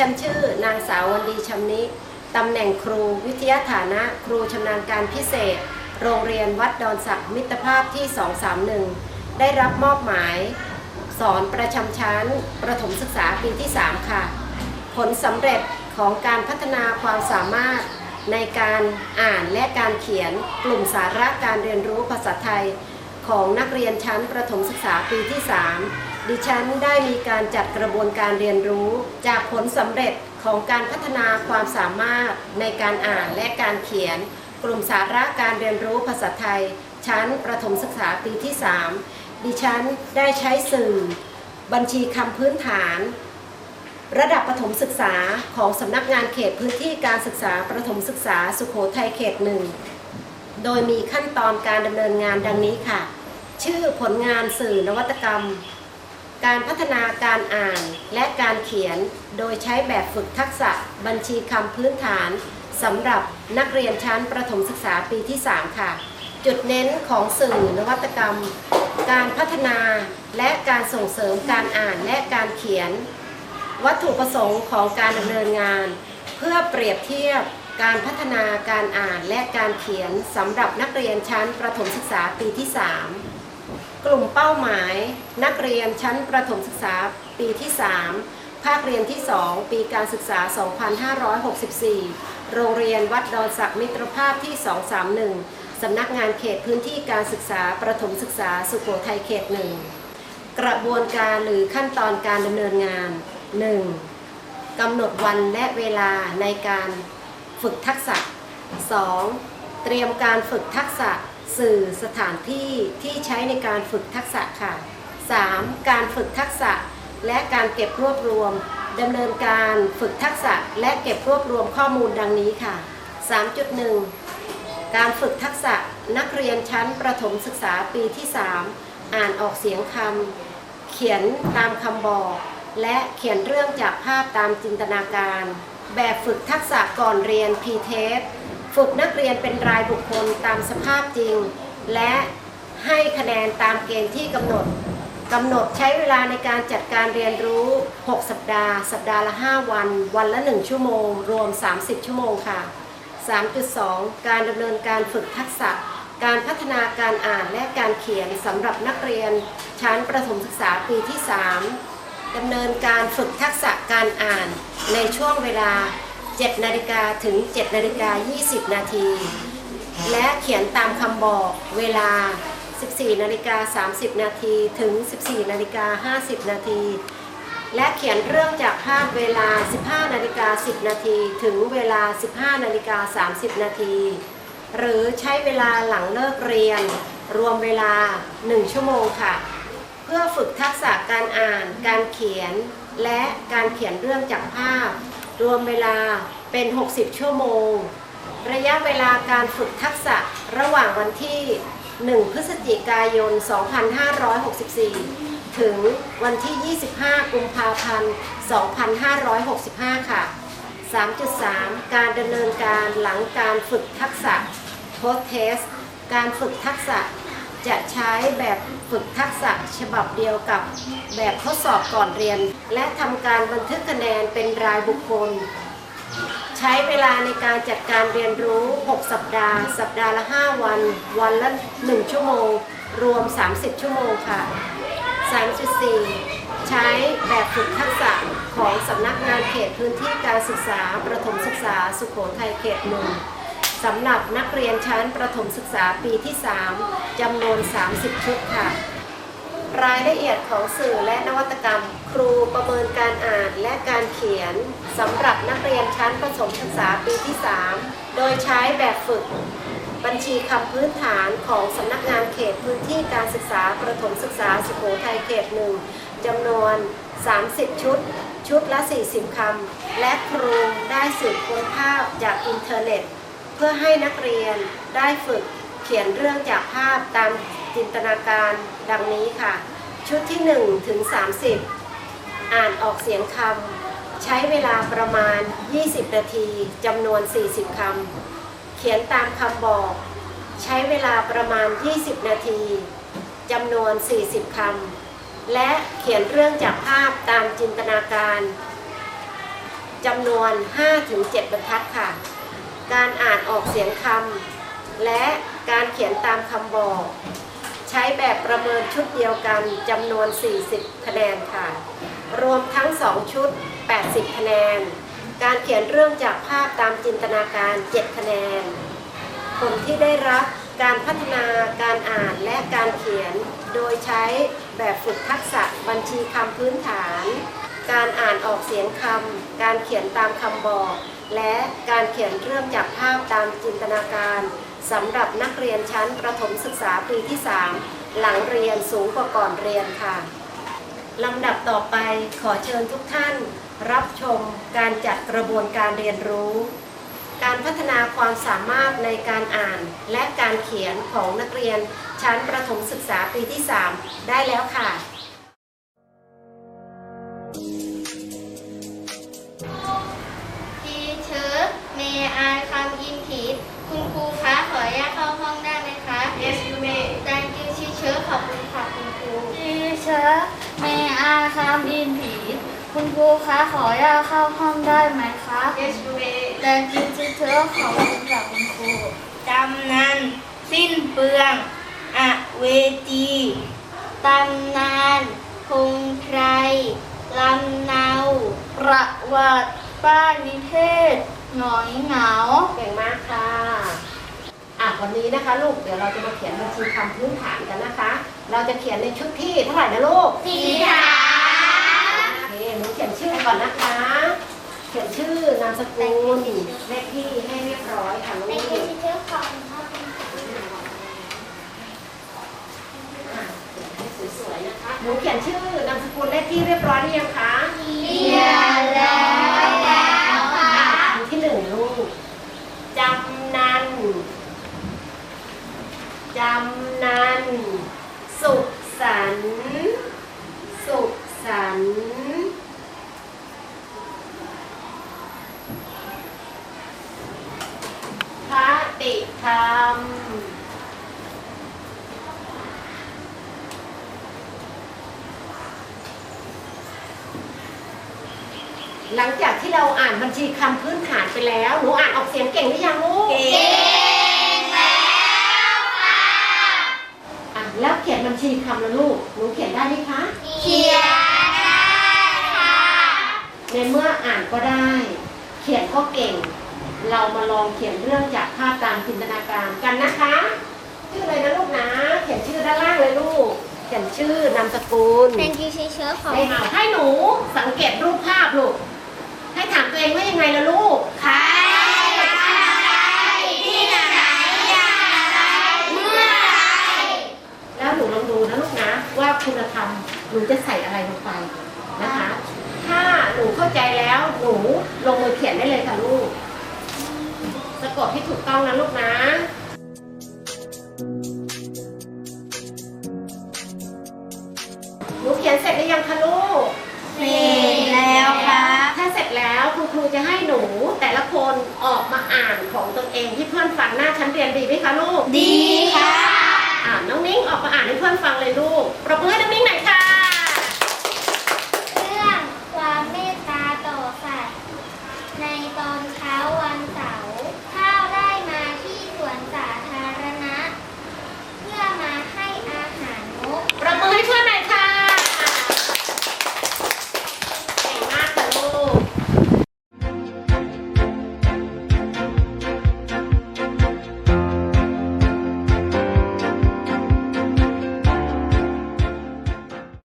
นางสาววันดีชำนิตำแหน่งครูวิทยาฐานะครูชำนาญการพิเศษ โรงเรียนวัดดอนศักดิ์มิตรภาพที่ 231 ได้รับมอบหมาย สอนประจำชั้น ประถมศึกษาปีที่ 3 ค่ะ ผลสำเร็จของการพัฒนาความสามารถในการอ่านและการเขียนกลุ่มสาระการเรียนรู้ภาษาไทย ของนักเรียนชั้นประถมศึกษาปีที่ 3 ดิฉันได้มีการจัดกระบวนการเรียนรู้ จากผลสำเร็จของการพัฒนาความสามารถในการอ่านและการเขียน กลุ่มสาระการเรียนรู้ภาษาไทย ชั้นประถมศึกษาปีที่ 3 ดิฉันได้ใช้สื่อ บัญชีคำพื้นฐาน ระดับประถมศึกษาของสำนักงานเขตพื้นที่การศึกษาประถมศึกษาสุโขทัยเขตหนึ่งโดยมีขั้นตอนการดำเนินงานดังนี้ค่ะ ชื่อผลงานสื่อนวัตกรรม การพัฒนาการอ่านและการเขียนโดยใช้แบบฝึกทักษะบัญชีคำพื้นฐานสำหรับนักเรียนชั้นประถมศึกษาปีที่ 3 ค่ะ จุดเน้นของสื่อนวัตกรรม การพัฒนาและการส่งเสริมการอ่านและการเขียน วัตถุประสงค์ของการดำเนินงาน เพื่อเปรียบเทียบการพัฒนาการอ่านและการเขียนสำหรับนักเรียนชั้นประถมศึกษาปีที่ 3 กลุ่มเป้าหมาย นักเรียนชั้นประถมศึกษาปีที่ 3 ภาคเรียนที่ 2 ปีการศึกษา 2564 โรงเรียนวัดดอนศักดิ์มิตรภาพที่ 231 สำนักงานเขตพื้นที่การศึกษาประถมศึกษาสุโขทัยเขตหนึ่งกระบวนการหรือขั้นตอนการดำเนินงาน 1. กำหนดวันและเวลาในการฝึกทักษะ 2. เตรียมการฝึกทักษะ สื่อสถานที่ที่ใช้ในการฝึกทักษะค่ะ 3. การฝึกทักษะ และการเก็บรวบรวมดำเนินการฝึกทักษะ และเก็บรวบรวมข้อมูลดังนี้ค่ะ 3.1 การฝึกทักษะนักเรียนชั้นประถมศึกษาปีที่ 3 อ่านออกเสียงคำเขียนตามคำบอก และเขียนเรื่องจากภาพตามจินตนาการ แบบฝึกทักษะก่อนเรียน p t e s t ฝึกนักเรียนเป็นรายบุคคลตามสภาพจริง และให้คะแนนตามเกณฑ์ที่กำหนดกำหนดใช้เวลาในการจัดการเรียนรู้ 6 สัปดาห์ สัปดาห์ละ 5 วัน วันละ 1 ชั่วโมง รวม 30 ชั่วโมงค่ะ 3.2 การดำเนินการฝึกทักษะ การพัฒนาการอ่านและการเขียนสำหรับนักเรียน ชั้นประถมศึกษาปีที่ 3ดำเนินการฝึกทักษะการอ่านในช่วงเวลา 7นาฬิกาถึง7นาฬิกา20 นาที และเขียนตามคำบอกเวลา 14นาฬิกา30 นาทีถึง 14นาฬิกา50 นาทีและเขียนเรื่องจากภาพเวลา 15 นาฬิกา 10 นาที ถึงเวลา 15 นาฬิกา 30 นาที หรือใช้เวลาหลังเลิกเรียน รวมเวลา 1 ชั่วโมงค่ะ เพื่อฝึกทักษะการอ่าน การเขียน และการเขียนเรื่องจากภาพ รวมเวลาเป็น 60 ชั่วโมง ระยะเวลาการฝึกทักษะระหว่างวันที่ 1 พฤศจิกายน 2564 ถึงวันที่ 25 กุมภาพันธ์ 2565 ค่ะ 3.3 การดำเนินการหลังการฝึกทักษะ post test การฝึกทักษะ จะใช้แบบฝึกทักษะฉบับเดียวกับแบบทดสอบก่อนเรียน และทำการบันทึกคะแนนเป็นรายบุคคล ใช้เวลาในการจัดการเรียนรู้ 6 สัปดาห์ สัปดาห์ละ 5 วัน วันละ 1 ชั่วโมง รวม 30 ชั่วโมงค่ะ 3.4 ใช้แบบฝึกทักษะของสำนักงานเขตพื้นที่การศึกษา ประถมศึกษาสุโขทัยเขตหนึ่ง สำหรับนักเรียนชั้นประถมศึกษาปีที่ 3จำนวน 30 ชุดค่ะ รายละเอียดของสื่อและนวัตกรรม ครูประเมินการอ่านและการเขียนสำหรับนักเรียนชั้นประถมศึกษาปีที่ 3 โดยใช้แบบฝึก บัญชีคำพื้นฐานของสำนักงานเขตพื้นที่การศึกษาประถมศึกษาสุโขทัยเขตหนึ่งจำนวน 30 ชุด ชุดละ 40 คำ และครูได้สืบค้นภาพจากอินเทอร์เน็ต เพื่อให้นักเรียนได้ฝึกเขียนเรื่องจากภาพตามจินตนาการดังนี้ค่ะ ชุดที่1ถึง30 อ่านออกเสียงคำใช้เวลาประมาณ 20 นาทีจำนวน 40คำเขียนตามคำบอก ใช้เวลาประมาณ 20 นาทีจำนวน 40คำและเขียนเรื่องจากภาพตามจินตนาการจำนวน 5-7 บรรทัดค่ะ การอ่านออกเสียงคำและการเขียนตามคำบอก ใช้แบบประเมินชุดเดียวกันจำนวน 40 คะแนนค่ะ รวมทั้ง 2 ชุด 80 คะแนน การเขียนเรื่องจากภาพตามจินตนาการ 7 คะแนน ผลที่ได้รับการพัฒนาการอ่านและการเขียน โดยใช้แบบฝึกทักษะบัญชีคำพื้นฐาน การอ่านออกเสียงคำ การเขียนตามคำบอก และการเขียนเรื่องจากภาพตามจินตนาการสำหรับนักเรียนชั้นประถมศึกษาปีที่ 3 หลังเรียนสูงกว่าก่อนเรียนค่ะลำดับต่อไปขอเชิญทุกท่าน รับชมการจัดกระบวนการเรียนรู้ การพัฒนาความสามารถในการอ่านและการเขียนของนักเรียนชั้นประถมศึกษาปีที่ 3 ได้แล้วค่ะ อาคำอินทีคุณครูคะขออนุญาตเข้าห้องได้ไหมคะ Yes you may thank you ทีเชอร์ขอบคุณค่ะคุณครู ทีเชอร์เมอาคามอินผีคุณครูคะขออนุญาตเข้าห้องได้ไหมคะ Yes you may แต่จริงทีเชอร์ขอบคุณค่ะคุณครูกำนันสิ้นเปลืองอเวจีตำนานพงไพรลำเนา ประวัติป้านิเทศ หงอยเหงา เก่งมากค่ะอะวันนี้นะคะ ลูกเดี๋ยวเราจะมาเขียนบัญชีคำพื้นฐานกันนะคะ เราจะเขียนในชุดที่เท่าไหร่นะลูกสีขาโอเคหนูเขียนชื่อก่อนนะคะ เขียนชื่อนามสกุลเลขที่ให้เรียบร้อยค่ะลู thank ก you ทีเชอร์ขอบคุณค่ะอะให้สวยๆนะคะหนูเขียนชื่อนามสกุลเลขที่เรียบร้อยหรือยังคะ เรียนแล้วแล้วค่ะ อันที่หนึ่งลูก จำนัน จำนัน สุขสัน สุขสัน พระติธรรม หลังจากที่เราอ่านบัญชีคำพื้นฐานไปแล้ว หนูอ่านออกเสียงเก่งหรือยังลูก เก่ง ชีคำแล้วลูก หนูเขียนได้ไหมคะ เขียนได้ค่ะ ในเมื่ออ่านก็ได้ เขียนก็เก่ง เรามาลองเขียนเรื่องจากภาพตามจินตนาการกันนะคะ ชื่ออะไรนะลูกนะ เขียนชื่อด้านล่างเลยลูก เขียนชื่อนามสกุล thank you ทีเชอร์ขอบให้คุณค่ะให้หนูสังเกตรูปภาพลูก ให้ถามตัวเองว่ายังไงล่ะลูก ใครอะไรที่ไหนอย่างไรเมื่อไหร แล้วหนูลองดูนะลูกนะ ว่าคุณธรรมหนูจะใส่อะไรลงไปนะคะ ถ้าหนูเข้าใจแล้วหนูลงมือเขียนได้เลยค่ะลูก สะกดให้ถูก ต้องนะลูกนะหนูเขียนเสร็จหรือยังคะลูกเสร็จแล้วครับถ้าเสร็จแล้วคุณครูจะให้หนูแต่ละคนออกมาอ่านของตนเองที่เพื่อนฟังหน้าชั้นเรียนดีไหมคะลูก ดีค่ะ อ่าน้องนิ้งออกมาอ่านให้เพื่อนฟังเลยลูก ปรบมือให้น้องนิ้งหน่อยค่ะ